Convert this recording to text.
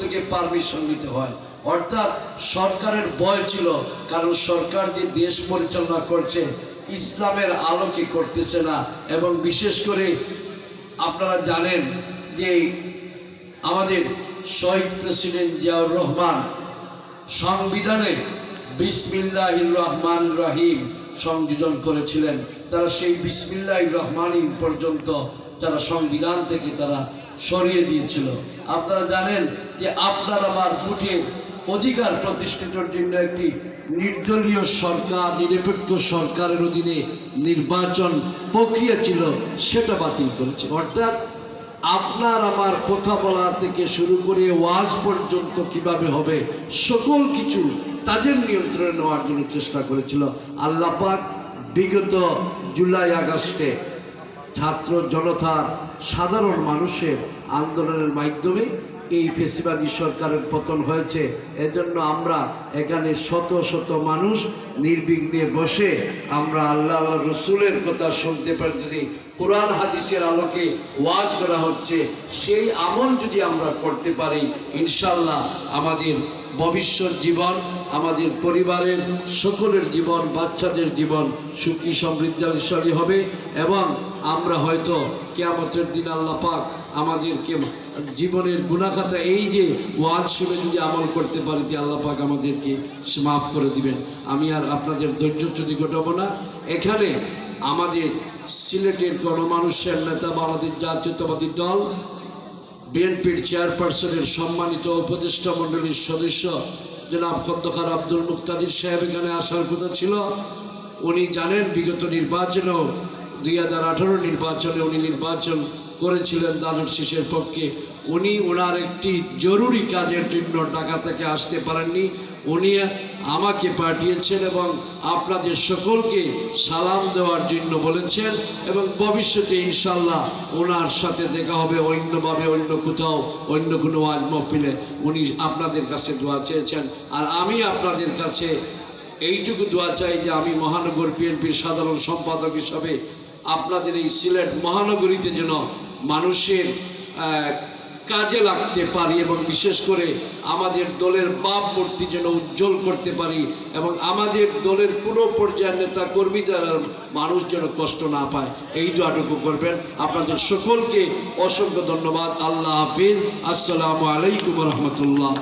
থেকে পারমিশন নিতে হয়। অর্থাৎ সরকারের ভয় ছিল, কারণ সরকার যে দেশ পরিচালনা করছে, ইসলামের আলোকে করতেছে না। এবং বিশেষ করে আপনারা জানেন যে আমাদের শহীদ প্রেসিডেন্ট জিয়াউর রহমান সংবিধানে বিসমিল্লাহ রহমান রহিম সংযোজন করেছিলেন। তারা সেই বিসমিল্লাহ রহমান পর্যন্ত তারা সংবিধান থেকে তারা সরিয়ে দিয়েছিল। আপনারা জানেন যে আপনার আমার ভোটের অধিকার প্রতিষ্ঠিতর জন্য একটি নির্দলীয় সরকার, নিরপেক্ষ সরকারের অধীনে নির্বাচন প্রক্রিয়া ছিল, সেটা বাতিল করেছে। অর্থাৎ আপনার আমার কথা বলা থেকে শুরু করে ওয়াজ পর্যন্ত কীভাবে হবে, সকল কিছু তাদের নিয়ন্ত্রণে নেওয়ার জন্য চেষ্টা করেছিল। আল্লাহ পাক বিগত জুলাই আগস্টে ছাত্র জনতার সাধারণ মানুষের আন্দোলনের মাধ্যমে এই ফেসিবাদী সরকারের পতন হয়েছে। এজন্য আমরা এখানে শত শত মানুষ নির্বিঘ্নে বসে আমরা আল্লাহ রসুলের কথা শুনতে পারি। যদি কোরআন হাদিসের আলোকে ওয়াজ করা হচ্ছে, সেই আমল যদি আমরা করতে পারি ইনশাল্লাহ আমাদের ভবিষ্যৎ জীবন, আমাদের পরিবারের সকলের জীবন, বাচ্চাদের জীবন সুখী, সমৃদ্ধাশালী হবে এবং আমরা হয়তো কেয়ামতের দিন আল্লাহ পাক আমাদেরকে জীবনের গুণাখাতা এই যে ওয়াজ শুনে যদি আমল করতে পারি যে আল্লাহ পাক আমাদেরকে মাফ করে দিবেন। আমি আর আপনাদের ধৈর্য ধৈর্যচ্যুতি ঘটাবো না, এখানে আমাদের সিলেটের গণমানুষের নেতা বাংলাদেশ জাতীয়তাবাদী দল বিএনপির চেয়ারপারসনের সম্মানিত উপদেষ্টা মণ্ডলীর সদস্য জনাব খন্দকার আব্দুল মুক্তাদির সাহেব এখানে আসার কথা ছিল। উনি জানেন বিগত নির্বাচনেও দুই হাজার আঠারো নির্বাচনে উনি নির্বাচন করেছিলেন দানের শীষের পক্ষে। উনি ওনার একটি জরুরি কাজের জন্য ঢাকা থেকে আসতে পারেননি। উনি আমাকে পাঠিয়েছেন এবং আপনাদের সকলকে সালাম দেওয়ার জন্য বলেছেন এবং ভবিষ্যতে ইনশাল্লাহ ওনার সাথে দেখা হবে অন্যভাবে, অন্য কোথাও, অন্য কোনো ওয়াজ মহফিলে। উনি আপনাদের কাছে দোয়া চেয়েছেন। আর আমি আপনাদের কাছে এইটুকু দোয়া চাই যে আমি মহানগর বিএনপির সাধারণ সম্পাদক হিসাবে আপনাদের এই সিলেট মহানগরীতে যেন মানুষের কাজে লাগতে পারি এবং বিশেষ করে আমাদের দলের বাপ মূর্তি যেন উজ্জ্বল করতে পারি এবং আমাদের দলের কোনো পর্যায়ের নেতা কর্মী দ্বারা মানুষ যেন কষ্ট না পায়, এই দোয়াটুকু করবেন। আপনাদের সকলকে অসংখ্য ধন্যবাদ। আল্লাহ হাফিজ। আসসালামু আলাইকুম রহমতুল্লাহ।